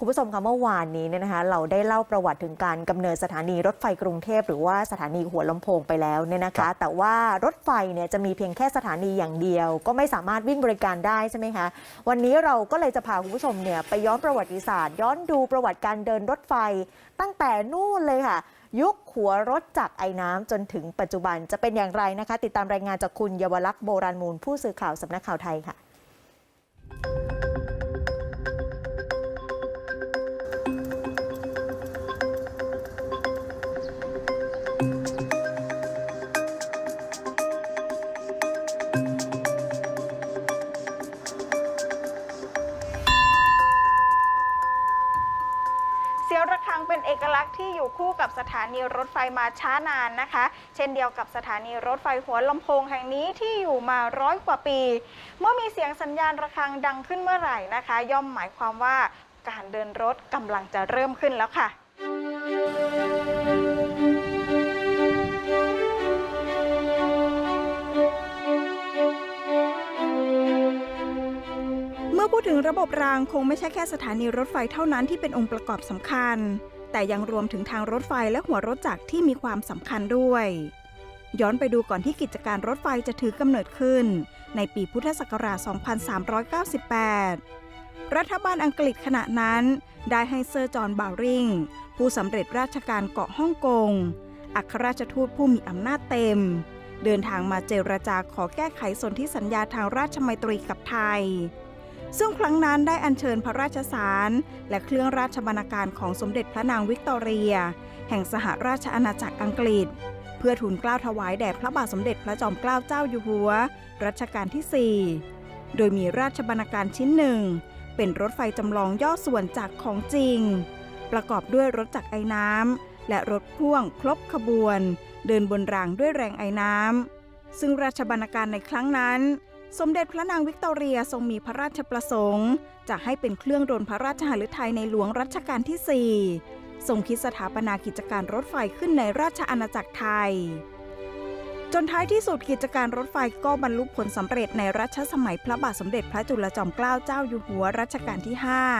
คุณผู้ชมคะเมื่อวานนี้เนี่ยนะคะเราได้เล่าประวัติถึงการกำเนิดสถานีรถไฟกรุงเทพ หรือว่าสถานีหัวลำโพงไปแล้วเนี่ยนะครัคะบแต่ว่ารถไฟเนี่ยจะมีเพียงแค่สถานีอย่างเดียว ก็ไม่สามารถวิ่งบริการได้ใช่ไหมคะวันนี้เราก็เลยจะพาคุณผู้ชมเนี่ยไปย้อนประวัติศาสตร์ ย้อนดูประวัติการเดินรถไฟ ตั้งแต่นู่นเลยค่ะ ยุคหัวรถจากไอ้น้ำจนถึงปัจจุบันจะเป็นอย่างไรนะคะ ติดตามรายงานจากคุณเยาวลักษณ์โบราณมูลผู้สื่อข่าวสำนักข่าวไทยค่ะ ที่อยู่คู่กับสถานีรถไฟมาช้านานนะคะ เช่นเดียวกับสถานีรถไฟหัวลำโพงแห่งนี้ที่อยู่มาร้อยกว่าปี เมื่อมีเสียงสัญญาณระฆังดังขึ้นเมื่อไหร่นะคะ ย่อมหมายความว่าการเดินรถกำลังจะเริ่มขึ้นแล้วค่ะเมื่อพูดถึงระบบรางคงไม่ใช่แค่สถานีรถไฟเท่านั้นที่เป็นองค์ประกอบสำคัญ แต่ยังรวมถึงทางรถไฟและหัวรถจักรที่มีความสำคัญด้วย ย้อนไปดูก่อนที่กิจการรถไฟจะถือกำเนิดขึ้น ในปีพุทธศักราช 2398 รัฐบาลอังกฤษขณะนั้น ได้ให้เซอร์จอห์นบาวริง ผู้สำเร็จราชการเกาะฮ่องกง อัครราชทูตผู้มีอำนาจเต็ม เดินทางมาเจรจาขอแก้ไขสนธิสัญญาทางราชมัยตรีกับไทย ซึ่งครั้งนั้นได้อัญเชิญพระราชสาร และเครื่องราชบรรณาการของสมเด็จพระนางวิกตอเรีย แห่งสหราชอาณาจักรอังกฤษ เพื่อทูลเกล้าถวายแด่พระบาทสมเด็จพระจอมเกล้าเจ้าอยู่หัว รัชกาลที่ 4 โดยมีราชบรรณาการชิ้นหนึ่ง เป็นรถไฟจำลองย่อส่วนจากของจริง ประกอบด้วยรถจักรไอ้น้ำและรถพ่วงครบขบวน เดินบนรางด้วยแรงไอ้น้ำซึ่งราชบรรณาการในครั้งนั้น สมเด็จพระนางวิกตอเรียทรงมีพระราชประสงค์ จะให้เป็นเครื่องดลพระราชหฤทัยในหลวงรัชกาลที่ 4 ทรงคิดสถาปนากิจการรถไฟขึ้นในราชอาณาจักรไทย จนท้ายที่สุดกิจการรถไฟก็บรรลุผลสำเร็จในรัชสมัยพระบาทสมเด็จพระจุลจอมเกล้าเจ้าอยู่หัวรัชกาลที่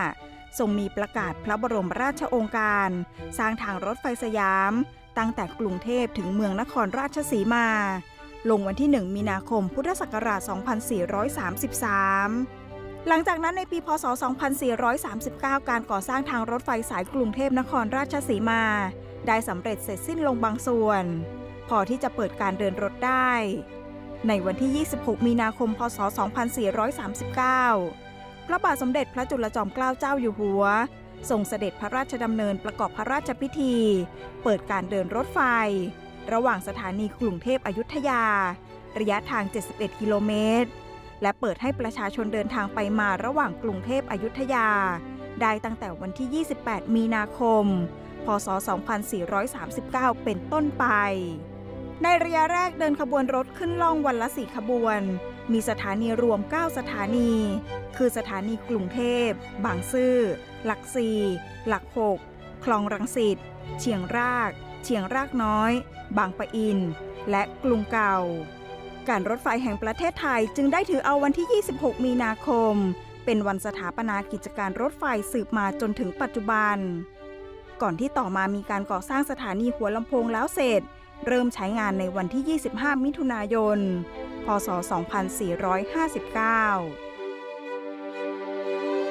5 ทรงมีประกาศพระบรมราชโองการ สร้างทางรถไฟสยาม ตั้งแต่กรุงเทพถึงเมืองนครราชสีมา ลงวันที่ 1 มีนาคม พุทธศักราช 2433หลังจากนั้นในปีพศ 2439 การก่อสร้างทางรถไฟสายกรุงเทพนครราชสีมา ได้สำเร็จเสร็จสิ้นลงบางส่วน พอที่จะเปิดการเดินรถได้ ในวันที่ 26 มีนาคม พศ 2439 พระบาทสมเด็จพระจุลจอมเกล้าเจ้าอยู่หัวทรงเสด็จพระราชดำเนินประกอบพระราชพิธี เปิดการเดินรถไฟ ระหว่างสถานีกรุงเทพอยุธยา ระยะทาง 71 กิโลเมตร และเปิดให้ประชาชนเดินทางไปมาระหว่างกรุงเทพอยุธยา ได้ตั้งแต่วันที่ 28 มีนาคม พศ 2439 เป็นต้นไป ในระยะแรกเดินขบวนรถขึ้นล่องวันละสี่ขบวน มีสถานีรวม 9 สถานี คือสถานีกรุงเทพ บางซื่อ หลักสี่ หลักหกคลองรังสิต เชียงราก เชียงรากน้อย บางปะอิน และกรุงเก่า การรถไฟแห่งประเทศไทยจึงได้ถือเอาวันที่ 26 มีนาคม เป็นวันสถาปนากิจการรถไฟสืบมาจนถึงปัจจุบัน ก่อนที่ต่อมามีการก่อสร้างสถานีหัวลำโพงแล้วเสร็จ เริ่มใช้งานในวันที่ 25 มิถุนายน พศ 2459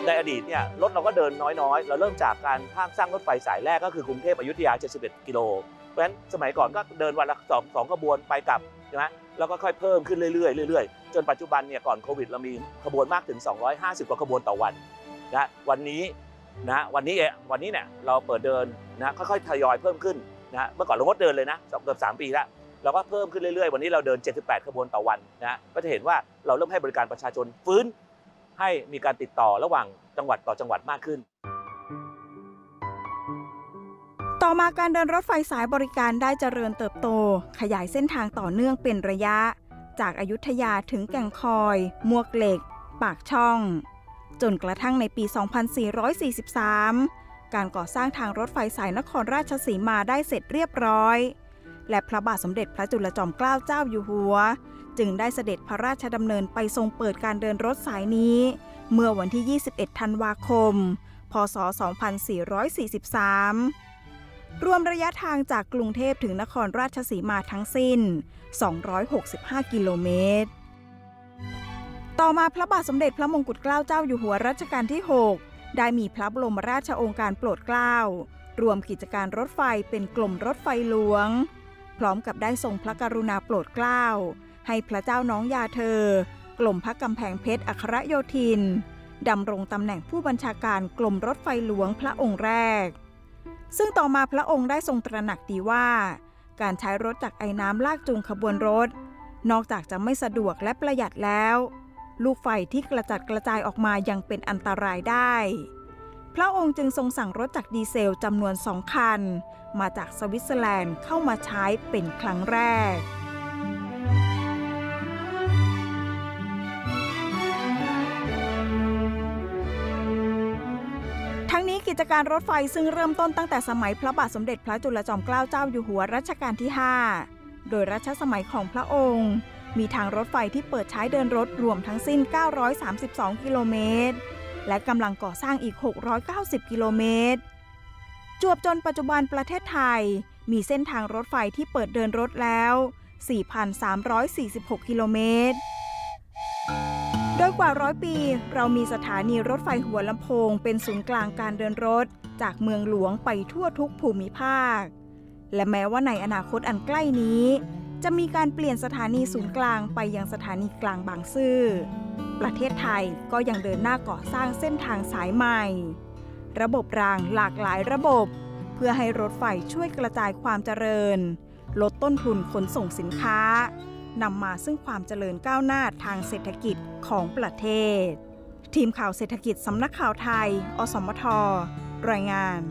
ในอดีตเนี่ยรถเราก็เดินน้อยๆ เราเริ่มจากการสร้างสร้างรถไฟสายแรกก็คือกรุงเทพอยุธยา 71 กิโล เพราะฉะนั้นสมัยก่อนก็เดินวันละสองสองขบวนไปกลับใช่ไหมแล้วก็ค่อยเพิ่มขึ้นเรื่อยๆเรื่อยๆ จนปัจจุบันเนี่ยก่อนโควิดเรามีขบวนมากถึง 250 กว่าขบวนต่อวันนะวันนี้นะวันนี้เองวันนี้เนี่ยเราเปิดเดินนะค่อยๆทยอยเพิ่มขึ้นนะเมื่อก่อนเรางดเดินเลยนะเกือบ3 ปีแล้วเราก็เพิ่มขึ้นเรื่อยๆ วันนี้เราเดิน 78 ขบวนต่อวันนะก็จะเห็นว่าเราเริ่มให้บริการประชาชนฟื้น ให้มีการติดต่อระหว่างจังหวัดต่อจังหวัดมากขึ้น ต่อมาการเดินรถไฟสายบริการได้เจริญเติบโต ขยายเส้นทางต่อเนื่องเป็นระยะ จากอายุทยาถึงแก่งคอย มวกเหล็ก ปากช่อง จนกระทั่งในปี 2443 การก่อสร้างทางรถไฟสายนครราชสีมาได้เสร็จเรียบร้อย และพระบาทสมเด็จพระจุลจอมเกล้าเจ้าอยู่หัว จึงได้เสด็จพระราชดำเนินไปทรงเปิดการเดินรถสายนี้ เมื่อวันที่ 21 ธันวาคม พศ 2443 รวมระยะทางจากกรุงเทพถึงนครราชสีมาทั้งสิ้น 265 กิโลเมตร ต่อมาพระบาทสมเด็จพระมงกุฎเกล้าเจ้าอยู่หัวรัชกาลที่ 6 ได้มีพระบรมราชโองการโปรดเกล้ารวมกิจการรถไฟเป็นกลุ่มรถไฟหลวง พร้อมกับได้ทรงพระกรุณาโปรดเกล้า ให้พระเจ้าน้องยาเธอกลมพระกำแพงเพชรอัครโยธินดำรงตำแหน่งผู้บัญชาการกลมรถไฟหลวงพระองค์แรก ซึ่งต่อมาพระองค์ได้ทรงตระหนักดีว่า การใช้รถจากไอ้น้ำลากจูงขบวนรถ นอกจากจะไม่สะดวกและประหยัดแล้ว ลูกไฟที่กระจัดกระจายออกมายังเป็นอันตรายได้ พระองค์จึงทรงสั่งรถจากดีเซลจำนวนสองคัน มาจากสวิตเซอร์แลนด์เข้ามาใช้เป็นครั้งแรก กิจการรถไฟซึ่งเริ่มต้นตั้งแต่สมัยพระบาทสมเด็จพระจุลจอมเกล้าเจ้าอยู่หัวรัชกาลที่ 5 โดยรัชสมัยของพระองค์ มีทางรถไฟที่เปิดใช้เดินรถรวมทั้งสิ้น 932 กิโลเมตร และกำลังก่อสร้างอีก 690 กิโลเมตร จวบจนปัจจุบันประเทศไทย มีเส้นทางรถไฟที่เปิดเดินรถแล้ว 4,346 กิโลเมตร โดยกว่าร้อยปี เรามีสถานีรถไฟหัวลำโพง เป็นศูนย์กลางการเดินรถ จากเมืองหลวงไปทั่วทุกภูมิภาค และแม้ว่าในอนาคตอันใกล้นี้ จะมีการเปลี่ยนสถานีศูนย์กลางไปยังสถานีกลางบางซื่อ ประเทศไทยก็ยังเดินหน้าก่อสร้างเส้นทางสายใหม่ ระบบรางหลากหลายระบบ เพื่อให้รถไฟช่วยกระจายความเจริญ ลดต้นทุนขนส่งสินค้านำมาซึ่งความเจริญก้าวหน้าทางเศรษฐกิจ ของประเทศ ทีมข่าวเศรษฐกิจสำนักข่าวไทย อสมท รายงาน